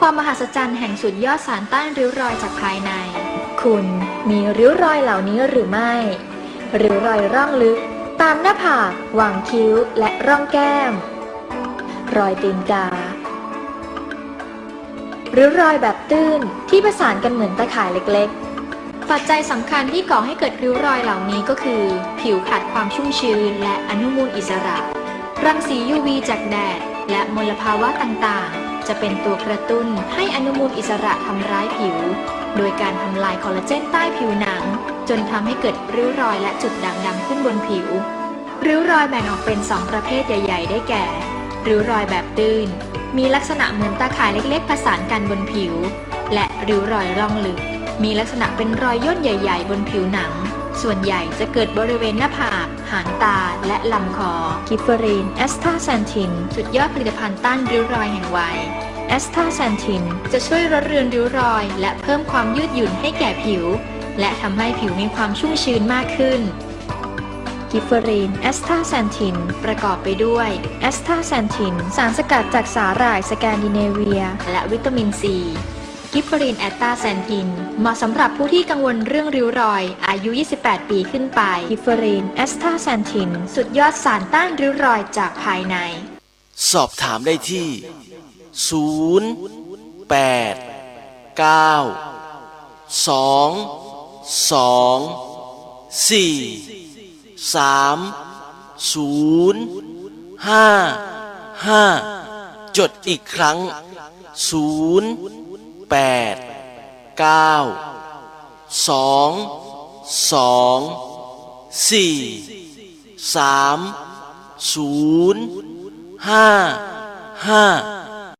ความมหัศจรรย์แห่งสุดยอดสารต้านริ้วรอยจากภายใน คุณมีริ้วรอยเหล่านี้หรือไม่ ริ้วรอยร่องลึก ตามหน้าผากหว่างคิ้วและร่องแก้ม รอยตีนการิ้วรอยแบบตื้นที่ประสานกันเหมือนตะข่ายเล็กๆ ปัจจัยสำคัญที่ก่อให้เกิดริ้วรอยเหล่านี้ก็คือ ผิวขาดความชุ่มชื้นและอนุมูลอิสระ รังสี UV จากแดด และมลภาวะต่างๆ จะเป็นตัวกระตุ้นให้อนุมูลอิสระทำร้ายผิว โดยการทำลายคอลลาเจนใต้ผิวหนัง จนทำให้เกิดริ้วรอยและจุดด่างดำขึ้นบนผิว ริ้วรอยแบ่งออกเป็น 2 ประเภทใหญ่ ๆ ได้แก่ ริ้วรอยแบบตื้น มีลักษณะเหมือนตาข่ายเล็กๆ ประสานกันบนผิว และริ้วรอยร่องลึก มีลักษณะเป็นรอยย่นใหญ่ ๆ บนผิวหนัง ส่วนใหญ่จะเกิดบริเวณหน้าผาก หางตา และลำคอ กิฟเฟอรีนแอสตาแซนทิน สุดยอดผลิตภัณฑ์ต้านริ้วรอยแห่งวัยแอสตาแซนทิน จะช่วยลดเรือนริ้วรอย และเพิ่มความยืดหยุ่นให้แก่ผิว และทำให้ผิวมีความชุ่มชื้นมากขึ้น กิฟเฟอรีนแอสตาแซนทิน ประกอบไปด้วยแอสตาแซนทิน สารสกัดจากสาหร่ายสแกนดิเนเวีย และวิตามินซี กิฟเฟอรีนแอสตาแซนทิน เหมาะสำหรับผู้ที่กังวลเรื่องริ้วรอย อายุ 28 ปีขึ้นไป กิฟเฟอรีนแอสตาแซนทิน สุดยอดสารต้านริ้วรอยจากภายใน สอบถามได้ที่ 0 8 9 2 2 4 3 0 5 5 จดอีกครั้ง 0 8 9 2 2 4 3 0ห้าห้า